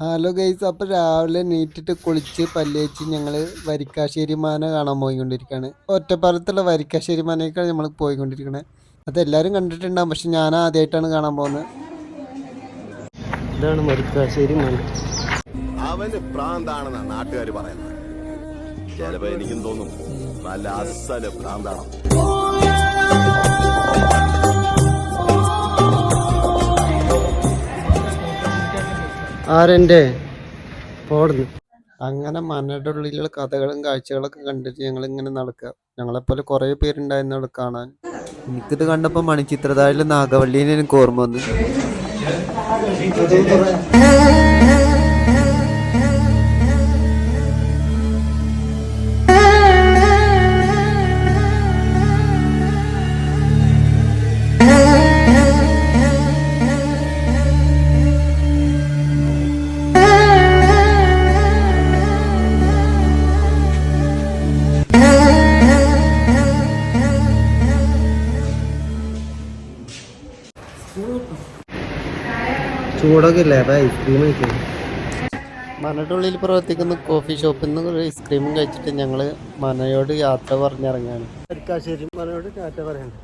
Hello guys അപ്പോൾ രാവിലെ നീറ്റിട്ട് കുളിച്ച് പല്ലേച്ച് ഞങ്ങൾ വരിക്കാശ്ശേരി മാന കാണാൻ പോയിക്കൊണ്ടിരിക്കുകയാണ് ഒറ്റപ്പാലത്തുള്ള വരിക്കാശ്ശേരി മാനേക്കാണ് നമ്മൾ പോയിക്കൊണ്ടിരിക്കുന്നത് എല്ലാരും കണ്ടിട്ടുണ്ടാകും പക്ഷെ ഞാൻ ആദ്യമായിട്ടാണ് കാണാൻ പോകുന്നത്. ഇതാണ് വരിക്കാശ്ശേരി മാന. അവന് പ്രാന്താണെന്നാണ് നാട്ടുകാർ പറയുന്നത്. ചിലപ്പോ എനിക്കും തോന്നും. നല്ല അസൽ ഭ്രാന്താണ്? ആരെന്റെ? പോടുന്നു. അങ്ങനെ മനയുടെ ഉള്ളിലുള്ള കഥകളും കാഴ്ചകളൊക്കെ കണ്ടിട്ട് ഞങ്ങൾ ഇങ്ങനെ നടക്കുക. ഞങ്ങളെപ്പോലെ കുറേ പേരുണ്ടായിരുന്നു അവിടെ കാണാൻ. എനിക്കിത് കണ്ടപ്പോൾ മണിച്ചിത്രതാഴിലെ നാഗവള്ളിനെ എനിക്ക് ഓർമ്മ വന്നു. ചൂടൊക്കെ ഇല്ലേ? അപ്പോൾ ഐസ്ക്രീം കഴിക്കും മനയുടെ ഉള്ളിൽ പ്രവർത്തിക്കുന്ന കോഫി ഷോപ്പിൽ നിന്ന് ഒരു ഐസ്ക്രീമും കഴിച്ചിട്ട് ഞങ്ങൾ മനയോട് യാത്ര പറഞ്ഞിറങ്ങാണ്. വരിക്കാശ്ശേരി മനയോട് യാത്ര പറയണ്ട